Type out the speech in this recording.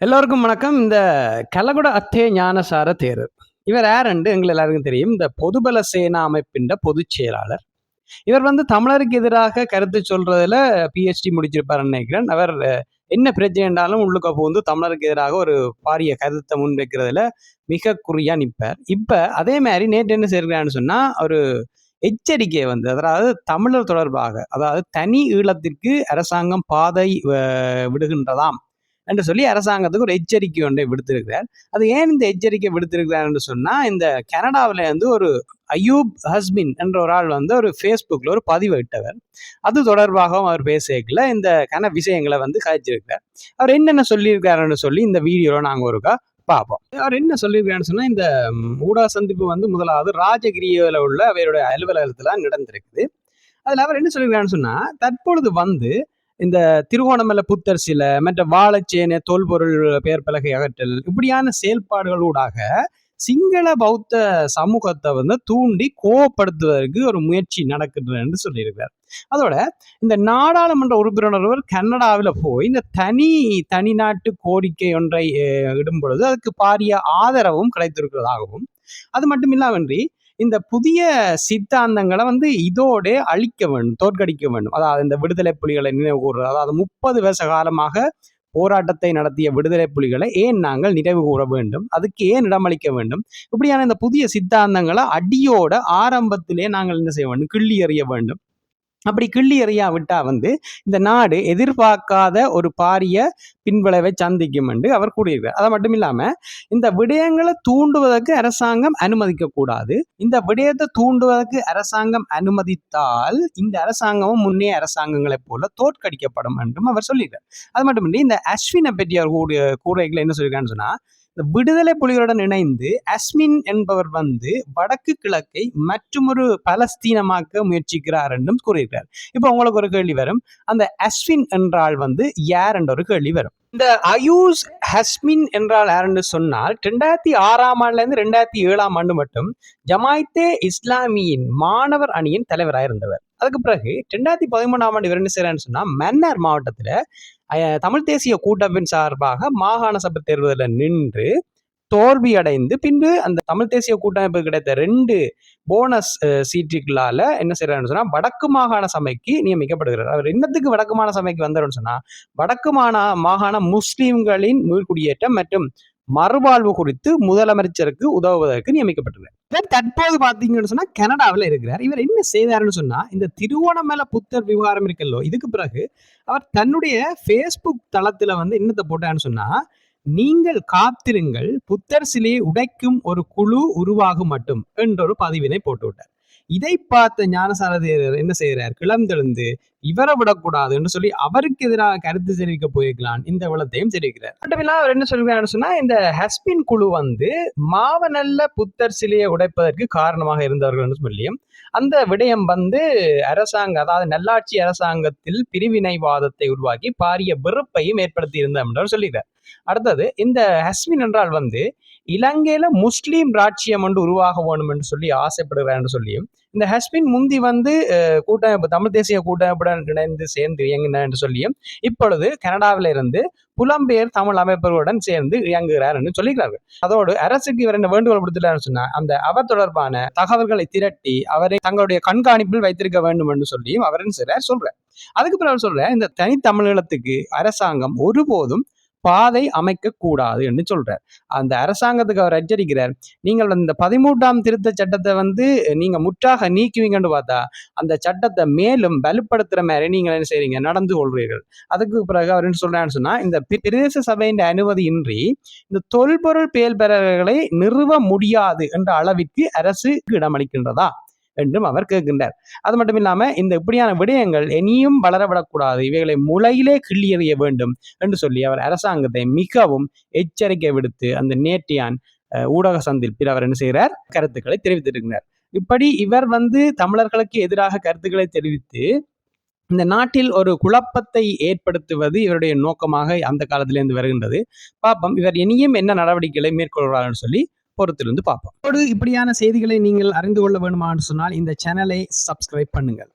எல்லோருக்கும் வணக்கம். இந்த கலகுட அத்தே ஞானசார தேரர். இவர் யாருண்டு எங்கள் எல்லாருக்கும் தெரியும். இந்த பொதுபல சேனா அமைப்பின் பொதுச் செயலாளர். இவர் வந்து தமிழருக்கு எதிராக கருத்து சொல்றதுல பிஹெச்டி முடிச்சிருப்பாருன்னு நினைக்கிறேன். அவர் என்ன பிரச்சனை என்றாலும் உள்ளுக்க புகுந்து தமிழருக்கு எதிராக ஒரு பாரிய கருத்தை முன்வைக்கிறதுல மிக குறியா நிற்பார் இப்போ அதே மாதிரி நேற்று என்ன செய்கிறான்னு சொன்னா ஒரு எச்சரிக்கை வந்து அதாவது தமிழர் தொடர்பாக அதாவது தனி ஈழத்திற்கு அரசாங்கம் பாதை விடுகின்றதாம். என்று சொல்லி அரசாங்கத்துக்கு ஒரு எச்சரிக்கை ஒன்றை விடுத்திருக்கிறார். அது ஏன் இந்த எச்சரிக்கை விடுத்திருக்கிறார் என்று சொன்னால் இந்த கனடாவில் வந்து ஒரு அயூப் ஹஸ்பின் என்ற ஒரு ஆள் வந்து ஒரு ஃபேஸ்புக்கில் ஒரு பதிவு இட்டவர். அது தொடர்பாகவும் அவர் பேசிக்கல. இந்த கன விஷயங்களை வந்து காய்ச்சிருக்கிறார் அவர் என்னென்ன சொல்லியிருக்காருன்னு சொல்லி இந்த வீடியோவில் நாங்கள் ஒருக்கா பார்ப்போம். அவர் என்ன சொல்லியிருக்காருன்னு சொன்னால் இந்த ஊடா ஊடக சந்திப்பு வந்து முதலாவது ராஜகிரியில் உள்ள அவருடைய அலுவலகத்தில் நடந்திருக்குது. அதில் அவர் என்ன சொல்லியிருக்காருன்னு சொன்னால் தற்பொழுது வந்து இந்த திருகோணமலை புத்தர் சிலை மற்ற வாழைச்சேனை தொல்பொருள் பெயர் பலகை அகற்றல் இப்படியான செயல்பாடுகளூடாக சிங்கள பௌத்த சமூகத்தை வந்து தூண்டி கோவப்படுத்துவதற்கு ஒரு முயற்சி நடக்குது என்று சொல்லியிருக்கிறார். அதோட இந்த நாடாளுமன்ற உறுப்பினர் ஒருவர் கனடாவில் போய் இந்த தனி தனிநாட்டு கோரிக்கை ஒன்றை இடும் பொழுது அதுக்கு பாரிய ஆதரவும் கிடைத்திருக்கிறதாகவும் அது மட்டும் இல்லாமன்றி இந்த புதிய சித்தாந்தங்களை வந்து இதோடு அழிக்க வேண்டும் தோற்கடிக்க வேண்டும். அதாவது இந்த விடுதலை புலிகளை நினைவு கூறுறது. அதாவது முப்பது வருஷ காலமாக போராட்டத்தை நடத்திய விடுதலை புலிகளை ஏன் நாங்கள் நினைவு கூற வேண்டும்? அதுக்கு ஏன் இடமளிக்க வேண்டும்? இப்படியான இந்த புதிய சித்தாந்தங்களை அடியோட ஆரம்பத்திலே நாங்கள் என்ன செய்ய வேண்டும்? கிள்ளி எறிய வேண்டும். அப்படி கிள்ளி எறியாவிட்டா வந்து இந்த நாடு எதிர்பார்க்காத ஒரு பாரிய பின்விளைவை சந்திக்கும் என்று அவர் கூறியிருக்கிறார். அது மட்டும் இல்லாம இந்த விடயங்களை தூண்டுவதற்கு அரசாங்கம் அனுமதிக்க கூடாது இந்த விடயத்தை தூண்டுவதற்கு அரசாங்கம் அனுமதித்தால் இந்த அரசாங்கமும் முன்னே அரசாங்கங்களைப் போல தோற்கடிக்கப்படும் என்றும் அவர் சொல்லியிருக்கார் அது மட்டுமின்றி இந்த அஸ்வினை பற்றி அவர் கூடிய கூரைகளை என்ன சொல்லியிருக்கான்னு சொன்னா இந்த விடுதலை புலிகளுடன் இணைந்து அஸ்மின் என்பவர் வந்து வடக்கு கிழக்கை மற்றொரு பலஸ்தீனமாக்க முயற்சிக்கிறார் என்றும் கூறியிருக்கிறார். இப்போ உங்களுக்கு ஒரு கேள்வி வரும். அந்த அஸ்வின் என்றால் வந்து யார் என்ற ஒரு கேள்வி வரும். இந்த அயூஸ் ஹஸ்மின் என்றால் யாருன்னு சொன்னால் ரெண்டாயிரத்தி ஆறாம் ஆண்டுல இருந்து ரெண்டாயிரத்தி ஏழாம் ஆண்டு மட்டும் ஜமாய்த்தே இஸ்லாமியின் மாணவர் அணியின் தலைவராக இருந்தவர். அதுக்கு பிறகு ரெண்டாயிரத்தி பதிமூணாம் ஆண்டு இவர் என்ன செய்யறாருன்னு சொன்னா மன்னார் மாவட்டத்தில் தமிழ் தேசிய கூட்டமைப்பின் சார்பாக மாகாண சபை தேர்தலில் நின்று தோல்வி அடைந்து பின்பு அந்த தமிழ் தேசிய கூட்டமைப்பு கிடைத்த ரெண்டு போனஸ் சீட்டுகளால என்ன செய்யறாருன்னு சொன்னா வடக்கு மாகாண சபைக்கு நியமிக்கப்படுகிறார். அவர் என்னத்துக்கு வடக்கு மாகாண சபைக்கு வந்தார்னு சொன்னா வடக்கு மாநா மாகாண முஸ்லீம்களின் மீள்குடியேற்றம் மற்றும் மறுவாழ்வு குறித்து முதலமைச்சருக்கு உதவுவதற்கு நியமிக்கப்பட்டுள்ளார் இவர் தற்போது பாத்தீங்கன்னு சொன்னா கனடாவில் இருக்கிறார். இவர் என்ன செய்தாருன்னு சொன்னா இந்த திருவோணமலை புத்தர் விவகாரம் இருக்கல்லோ இதுக்கு பிறகு அவர் தன்னுடைய ஃபேஸ்புக் தளத்துல வந்து என்னத்தை போட்டாருன்னு சொன்னா நீங்கள் காத்திருங்கள் புத்தர் சிலையை உடைக்கும் ஒரு குழு உருவாகும் மட்டும் என்றொரு பதிவினை போட்டு விட்டார் இதை பார்த்த ஞானசார தேரர் என்ன செய்கிறார்? கிளம்பெழுந்து இவரை விடக்கூடாது என்று சொல்லி அவருக்கு எதிராக கருத்து தெரிவிக்க போயிருக்கலாம் இந்த விளத்தையும் தெரிவிக்கிறார். மட்டுமில்லாம அவர் என்ன சொல்கிறாருன்னு சொன்னா இந்த ஹஸ்பின் குழு வந்து மாவனல்ல புத்தர் சிலையை உடைப்பதற்கு காரணமாக இருந்தவர்கள் என்று சொல்லியும் அந்த விடயம் வந்து அரசாங்க அதாவது நல்லாட்சி அரசாங்கத்தில் பிரிவினைவாதத்தை உருவாக்கி பாரிய வெறுப்பையும் ஏற்படுத்தி இருந்தோம் என்று அவர் சொல்லியிருக்கார் அடுத்தது இந்த ஹஸ்மின் என்றால் வந்து இலங்கையில முஸ்லீம் ராட்சியம் ஒன்று உருவாக வேணும் என்று சொல்லி ஆசைப்படுகிறார் என்று சொல்லியும் இந்த ஹஸ்பின் முந்தி வந்து கூட்டமைப்பு தமிழ் தேசிய கூட்டமைப்புடன் இணைந்து சேர்ந்து இயங்கினார் என்று சொல்லியும் இப்பொழுது கனடாவில் இருந்து புலம்பெயர் தமிழ் அமைப்புகளுடன் சேர்ந்து இயங்குகிறார் என்று சொல்லுகிறார்கள் அதோடு அரசுக்கு இவர் என்ன வேண்டுகோள் விடுத்துட்டாருன்னு சொன்னா அந்த அவர் தொடர்பான தகவல்களை திரட்டி அவரை தங்களுடைய கண்காணிப்பில் வைத்திருக்க வேண்டும் என்று சொல்லியும் அவர் என்ன செய்றார் சொல்றார். அதுக்கு பிறகு சொல்ற இந்த தனித்தமிழீழத்துக்கு அரசாங்கம் ஒருபோதும் பாதை அமைக்க கூடாது என்று சொல்றார். அந்த அரசாங்கத்துக்கு அவர் எச்சரிக்கிறார் நீங்கள் இந்த பதிமூன்றாம் திருத்த சட்டத்தை வந்து நீங்க முற்றாக நீக்குவீங்கன்னு பார்த்தா அந்த சட்டத்தை மேலும் வலுப்படுத்துற மாதிரி நீங்கள் என்ன செய்றீங்க? நடந்து கொள்வீர்கள். அதுக்கு பிறகு அவர் என்ன சொல்றாருன்னு சொன்னா இந்த பிரதேச சபையின் அனுமதியின்றி இந்த தொல்பொருள் பேல்பெறர்களை நிறுவ முடியாது என்ற அளவிற்கு அரசு இடமளிக்கின்றதா? என்றும் அவர் கேட்கின்றார். அது மட்டும் இல்லாமல் இந்த இப்படியான விடயங்கள் இனியும் வளரவிடக்கூடாது. இவைகளை முளையிலே கிள்ளியறிய வேண்டும் என்று சொல்லி அவர் அரசாங்கத்தை மிகவும் எச்சரிக்கை விடுத்து அந்த நேட்டியான் ஊடக சந்திப்பில் அவர் என்ன செய்கிறார்? கருத்துக்களை தெரிவித்திருக்கிறார். இப்படி இவர் வந்து தமிழர்களுக்கு எதிராக கருத்துக்களை தெரிவித்து இந்த நாட்டில் ஒரு குழப்பத்தை ஏற்படுத்துவது இவருடைய நோக்கமாக அந்த காலத்திலேருந்து வருகின்றது. பாப்பம் இவர் இனியும் என்ன நடவடிக்கைகளை மேற்கொள்கிறார்னு சொல்லி பொறுத்திருந்து பார்ப்போம். இப்படியான செய்திகளை நீங்கள் அறிந்து கொள்ள வேண்டுமான்னு சொன்னால் இந்த சேனலை சப்ஸ்கிரைப் பண்ணுங்கள்.